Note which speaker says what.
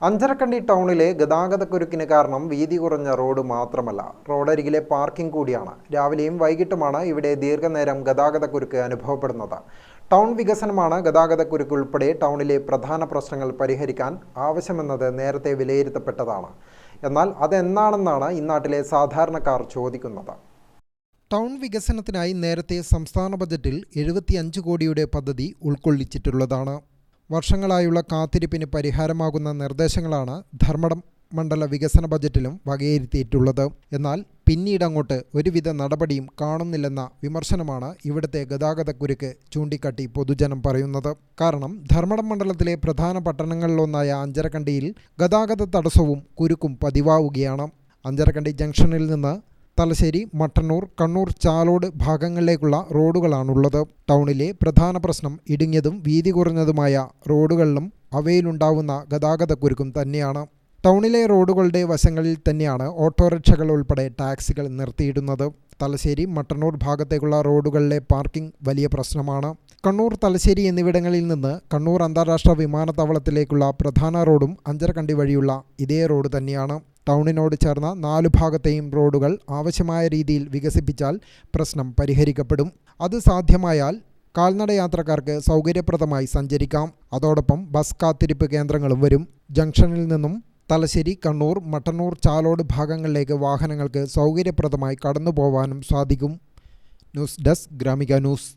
Speaker 1: അഞ്ചരക്കണ്ടി ടൗണിലെ ഗതാഗതക്കുരുക്കിന് കാരണം വീതി കുറഞ്ഞ റോഡ് മാത്രമല്ല. റോഡരികിലെ പാർക്കിംഗ് കൂടിയാണ്. രാവിലെയും വൈകിട്ടുമാണ് ഇവിടെ ദീർഘനേരം ഗതാഗതക്കുരുക്ക് അനുഭവപ്പെടുന്നത്. ടൗൺ വികസനമാണ് ഗതാഗതക്കുരുക്ക് ഉൾപ്പെടെ ടൗണിലെ പ്രധാന പ്രശ്നങ്ങൾ പരിഹരിക്കാൻ ആവശ്യമെന്നത് നേരത്തെ വിലയിരുത്തപ്പെട്ടതാണ്. എന്നാൽ അതെന്നാണെന്നാണ് ഇന്നാട്ടിലെ സാധാരണക്കാർ ചോദിക്കുന്നത്. ടൗൺ വികസനത്തിനായി നേരത്തെ സംസ്ഥാന ബജറ്റിൽ എഴുപത്തിയഞ്ച് കോടിയുടെ പദ്ധതി ഉൾക്കൊള്ളിച്ചിട്ടുള്ളതാണ്. വർഷങ്ങളായുള്ള കാത്തിരിപ്പിന് പരിഹാരമാകുന്ന നിർദ്ദേശങ്ങളാണ് ധർമ്മടം മണ്ഡല വികസന ബജറ്റിലും വകയിരുത്തിയിട്ടുള്ളത്. എന്നാൽ പിന്നീട് അങ്ങോട്ട് ഒരുവിധ നടപടിയും കാണുന്നില്ലെന്ന വിമർശനമാണ് ഇവിടുത്തെ ഗതാഗതക്കുരുക്ക് ചൂണ്ടിക്കാട്ടി പൊതുജനം പറയുന്നത്. കാരണം ധർമ്മടം മണ്ഡലത്തിലെ പ്രധാന പട്ടണങ്ങളിലൊന്നായ അഞ്ചരക്കണ്ടിയിൽ ഗതാഗത തടസ്സവും കുരുക്കും പതിവാവുകയാണ്. അഞ്ചരക്കണ്ടി ജംഗ്ഷനിൽ നിന്ന് തലശ്ശേരി മട്ടന്നൂർ കണ്ണൂർ ചാലോട് ഭാഗങ്ങളിലേക്കുള്ള റോഡുകളാണുള്ളത്. ടൗണിലെ പ്രധാന പ്രശ്നം ഇടുങ്ങിയതും വീതി കുറഞ്ഞതുമായ റോഡുകളിലും അവയിലുണ്ടാവുന്ന ഗതാഗതക്കുരുക്കും തന്നെയാണ്. ടൗണിലെ റോഡുകളുടെ വശങ്ങളിൽ തന്നെയാണ് ഓട്ടോറിക്ഷകൾ ഉൾപ്പെടെ ടാക്സികൾ നിർത്തിയിടുന്നത്. തലശ്ശേരി മട്ടന്നൂർ ഭാഗത്തേക്കുള്ള റോഡുകളിലെ പാർക്കിംഗ് വലിയ പ്രശ്നമാണ്. കണ്ണൂർ തലശ്ശേരി എന്നിവിടങ്ങളിൽ നിന്ന് കണ്ണൂർ അന്താരാഷ്ട്ര വിമാനത്താവളത്തിലേക്കുള്ള പ്രധാന റോഡും അഞ്ചരക്കണ്ടി വഴിയുള്ള ഇതേ റോഡ് തന്നെയാണ്. ടൗണിനോട് ചേർന്ന നാലു ഭാഗത്തെയും റോഡുകൾ ആവശ്യമായ രീതിയിൽ വികസിപ്പിച്ചാൽ പ്രശ്നം പരിഹരിക്കപ്പെടും. അത് സാധ്യമായാൽ കാൽനട യാത്രക്കാർക്ക് സൗകര്യപ്രദമായി സഞ്ചരിക്കാം. അതോടൊപ്പം ബസ് കാത്തിരിപ്പ് കേന്ദ്രങ്ങളും വരും. ജംഗ്ഷനിൽ നിന്നും തലശ്ശേരി കണ്ണൂർ മട്ടന്നൂർ ചാലോട് ഭാഗങ്ങളിലേക്ക് വാഹനങ്ങൾക്ക് സൗകര്യപ്രദമായി കടന്നു സാധിക്കും. News desk Gramika news.